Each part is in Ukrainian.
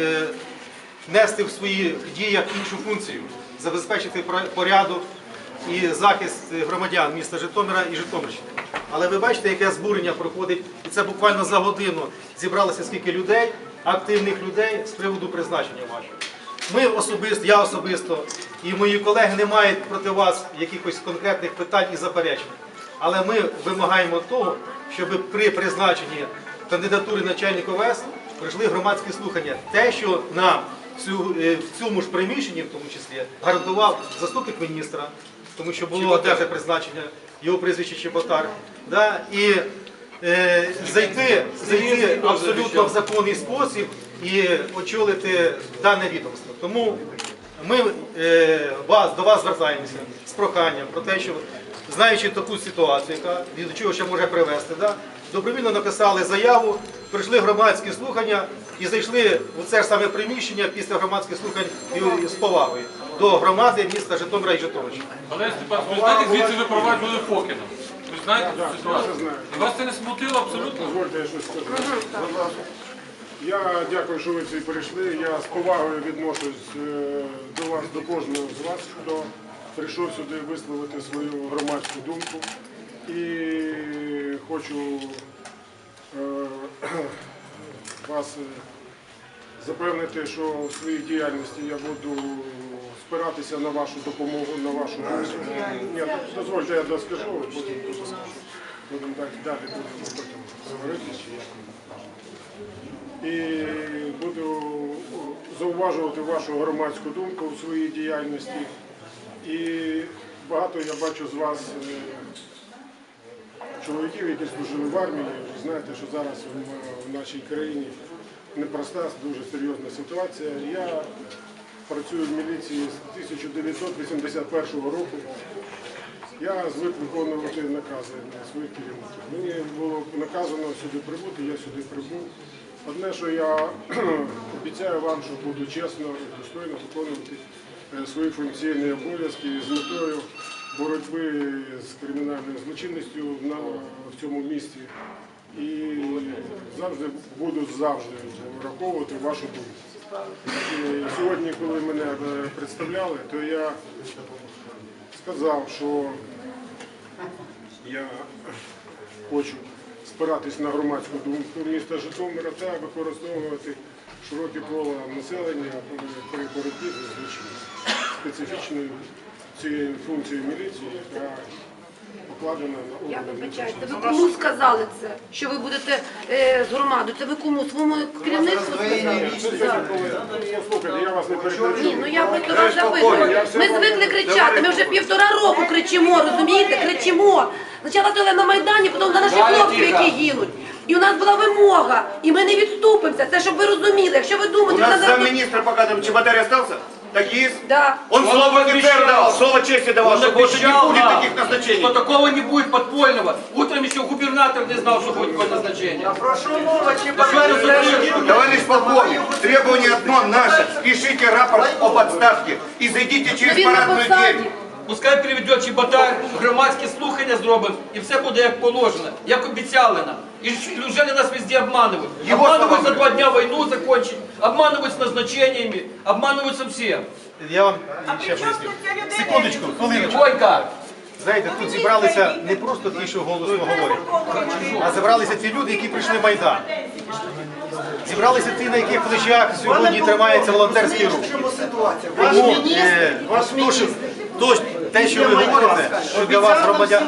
е, нести в своїх діях іншу функцію, забезпечити порядок і захист громадян міста Житомира і Житомирщини. Але ви бачите, яке збурення проходить, і це буквально за годину зібралося скільки людей, активних людей з приводу призначення вашого. Ми особисто, я особисто і мої колеги не мають проти вас якихось конкретних питань і заперечень. Але ми вимагаємо того, щоб при призначенні кандидатури начальника ОВС пройшли громадські слухання. Те, що нам в е, в цьому ж приміщенні, в тому числі, гарантував заступник міністра, тому що було одержане призначення, його прізвище Чеботар. Да? І е, зайти, зайти абсолютно в законний спосіб і очолити дане відомство. Тому ми е, вас, до вас звертаємося з проханням про те, що знаючи таку ситуацію, яка до чого ще може привести, да, добровільно написали заяву, прийшли громадські слухання і зайшли у це ж саме приміщення після громадських слухань з повагою до громади міста Житомира і Житомирщини. Олег Степанович, ви знаєте, звідси випроваджували Фокіна? Ви знаєте цю ситуацію? І вас це не смутило абсолютно? Дозвольте, я щось скажу. Я дякую, що ви всі прийшли. Я з повагою відношусь е, до вас, до кожного з вас, хто прийшов сюди висловити свою громадську думку. І хочу вас е, запевнити, що в своїй діяльності я буду спиратися на вашу допомогу, на вашу. Ні, дозвольте, я доскажу, потім. Будемо далі, далі будемо потім говорити. І буду зауважувати вашу громадську думку у своїй діяльності. І багато я бачу з вас е, чоловіків, які служили в армії. Ви знаєте, що зараз в- нашій країні непроста, дуже серйозна ситуація. Я працюю в міліції з 1981 року. Я звик виконувати накази на своїх керівників. Мені було наказано сюди прибути, я сюди прибув. Одне, що я обіцяю вам, що буду чесно і достойно виконувати е, свої функційні обов'язки з метою боротьби з кримінальною злочинністю на, в цьому місті. І завжди буду завжди враховувати вашу думку. Сьогодні, коли мене е, представляли, то я сказав, що я хочу спиратись на громадську думку міста Житомира та використовувати широке коло населення при боротьбі з злочинністю. Специфічною цією функцією міліції, яка покладена на Я органи вибачаюся, ви кому сказали це? Що ви будете е, з громадою? Це ви кому? Своєму керівництву сказали? Слухайте, я вас не перекричу. Ні, ну я просто вас запитую. Ми звикли кричати, ми вже півтора року кричимо, розумієте? Кричимо. Спочатку стояли на Майдані, потім на наших хлопців, які гинуть. І у нас була вимога, і ми не відступимося. Це щоб ви розуміли. Якщо ви У думаєте, нас що зараз... замминистра пока там Чеботарь остался? Так есть? Да. Он, Он слово офицер давал, слово чести давал, Он что больше не обещал будет нам, таких назначений. что такого не будет подпольного. Утром еще губернатор не знал, что будет такое назначение. Товарищ полковник, требование одно наше. Пишите рапорт об отставке и зайдите через він на парадную посаді. дверь. Пускай приведет Чеботар, громадські слухання зробимо, і все буде як положено, як обіцяли нам. І ж- і неужели нас везде обманывают? Его Обманывают слова за два дня войну закончить, обманывают с назначениями, обманывают со всем. Я вам ще поясню. Секундочку, хвилиночку. Бойко, Знаєте, тут зібралися не просто ті, що голосно говорять, а зібралися ті люди, які прийшли в Майдан. Зібралися ті, на яких плечах сьогодні тримається волонтерський рух. Тому е, то, що, то, ж- те, що ви говорите, що для вас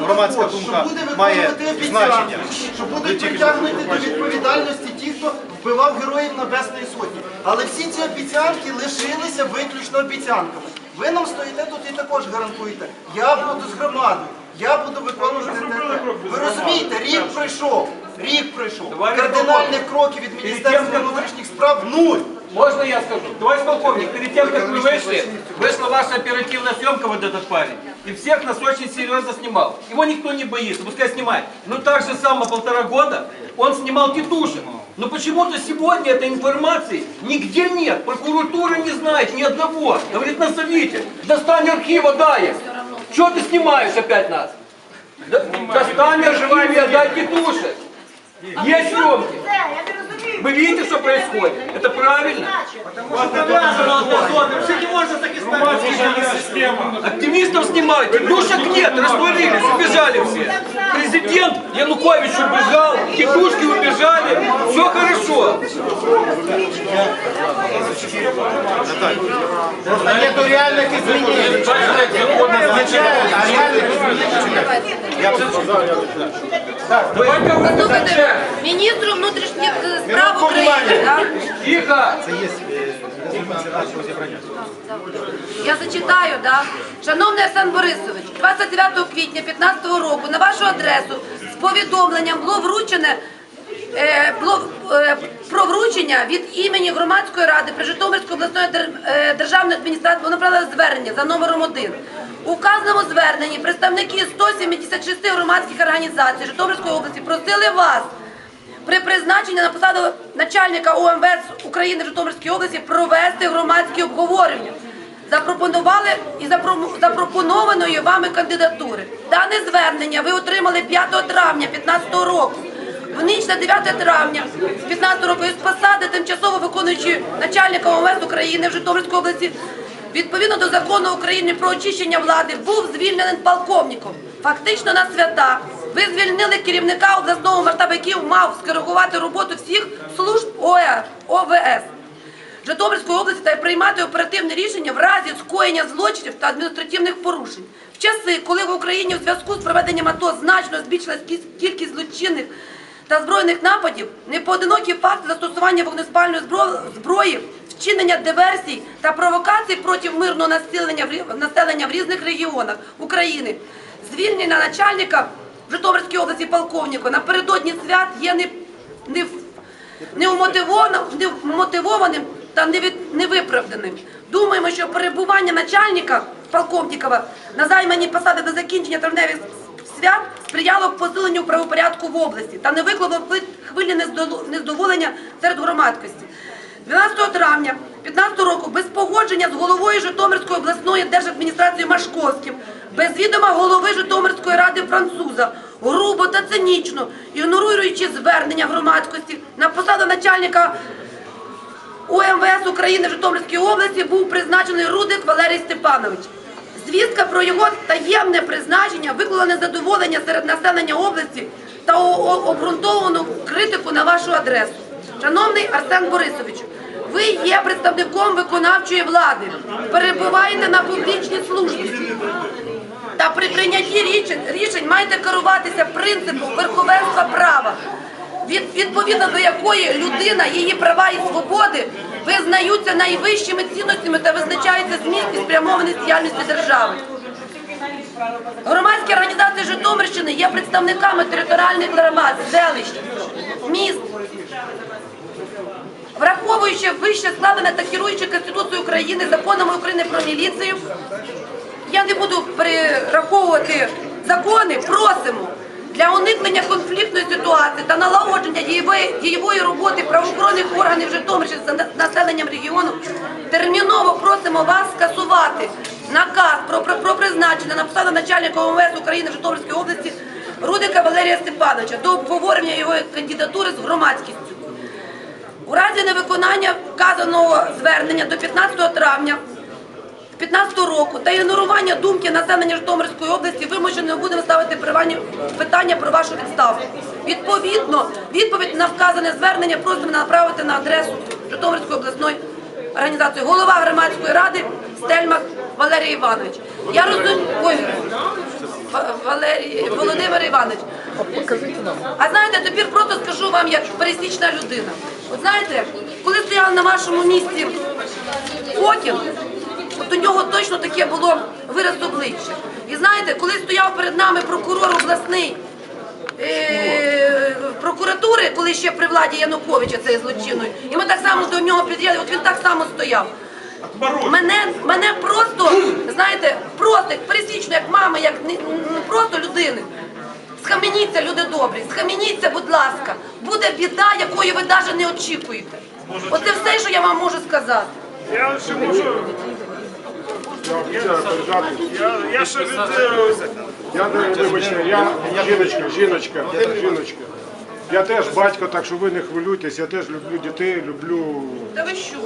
громадська думка має значення. що будуть тільки притягнуті до відповідальності ті, хто вбивав героїв Небесної Сотні. Але всі ці обіцянки лишилися виключно обіцянками. Ви нам стоїте тут і також гарантуєте. Я буду з громадою, я буду виконувати те. те. Ви розумієте, рік пройшов, рік пройшов. Кардинальних кроків від Міністерства внутрішніх справ нуль. Можно я скажу? Товарищ полковник, перед тем, как вы вышли, вышла ваша оперативная съемка, вот этот парень. И всех нас очень серьезно снимал. Его никто не боится, пускай снимает. Но так же само полтора года он снимал тетушек. Но почему-то сегодня этой информации нигде нет. Прокуратура не знает ни одного. Говорит, назовите. Достань архива, дай их. Чего ты снимаешь опять нас? Достань архив и отдай тетушек. Есть съемки. Вы видите, что происходит? Это правильно? Потому что разные все не можно так и Активистов снимать, душек ну, нет, растворились, убежали все. Президент Янукович убежал, тихушки убежали, все хорошо. Просто нету реальных изменений. А реальных изменений. Слухайте, міністру внутрішніх е, справ України, так? Тихо! Це є е. Я зачитаю, да. Шановний Арсен Борисович, 29 квітня 2015 року на вашу адресу з повідомленням було вручене про вручення від імені громадської ради при Житомирської обласної е, державної адміністрації було направлено звернення за номером 1. У вказаному зверненні представники 176 громадських організацій Житомирської області просили вас при призначенні на посаду начальника ОМВС України в Житомирській області провести громадські обговорення. Запропонували і запропонованої вами кандидатури. Дане звернення ви отримали 5 травня 2015 року. В ніч на 9 травня 2015 року із посади тимчасово виконуючої начальника ОМВС України в Житомирській області відповідно до закону України про очищення влади був звільнений полковником. Фактично на свята ви звільнили керівника обласного масштабу, який мав скоригувати роботу всіх служб ОЕ, ОВС. Житомирської області та приймати оперативне рішення в разі скоєння злочинів та адміністративних порушень. В часи, коли в Україні в зв'язку з проведенням АТО значно збільшилась кількість злочинних та збройних нападів, непоодинокі факти застосування вогнеспальної збро- зброї, вчинення диверсій та провокацій проти мирного населення в різних регіонах України, звільнення начальника в Житомирській області полковника напередодні свят є не, не неумотивованим, та невиправданим. Думаємо, що перебування начальника полковникова на займаній посаді до закінчення травневих свят сприяло посиленню правопорядку в області та не викликало хвилі нездоволення серед громадськості. 12 травня 2015 року без погодження з головою Житомирської обласної держадміністрації Машковським, без відома голови Житомирської ради француза, грубо та цинічно, ігноруючи звернення громадськості на посаду начальника УМВС України в Житомирській області був призначений Рудик Валерій Степанович. Звістка про його таємне призначення викликала незадоволення серед населення області та обґрунтовану критику на вашу адресу. Шановний Арсен Борисович, ви є представником виконавчої влади, перебуваєте на публічній службі. Та при прийнятті рішень, рішень маєте керуватися принципом верховенства права, від, відповідно до якої людина, її права і свободи визнаються найвищими цінностями та визначаються зміст і спрямованість діяльності держави. Громадські організації Житомирщини є представниками територіальних громад, селищ, міст, Враховуючи вище складене та керуючи Конституцією України, законами України про міліцію, я не буду перераховувати закони, просимо для уникнення конфліктної ситуації та налагодження дієвої, роботи правоохоронних органів Житомирщини з населенням регіону, терміново просимо вас скасувати наказ про, про, про призначення на посаду начальника ОМВС України в Житомирській області Рудика Валерія Степановича до обговорення його кандидатури з громадськістю. У разі невиконання вказаного звернення до 15 травня 2015 року та ігнорування думки населення Житомирської області вимушено будемо ставити питання про вашу відставку. Відповідно, відповідь на вказане звернення просимо направити на адресу Житомирської обласної організації голова громадської ради Стельмах Валерій Іванович. Я розумію. Ой, Валерій Володимир Іванович. А знаєте, тепер просто скажу вам як пересічна людина. От знаєте, коли стояв на вашому місці Фокін, от у нього точно таке було вираз обличчя. І знаєте, коли стояв перед нами прокурор обласний е, прокуратури, коли ще при владі Януковича цей злочинною, і ми так само до нього під'їхали, от він так само стояв. Мене, мене просто, знаєте, просто як пересічно, як мама, як не просто людини. Схаменіться, люди добрі, схаменіться, будь ласка. Буде біда, якої ви навіть не очікуєте. Оце все, що я вам можу сказати. Я ще можу. Я. Ще е, не вибачте, я жіночка, жіночка, жіночка. Я теж батько, так що ви не хвилюйтесь, я теж люблю дітей, люблю Та ви що?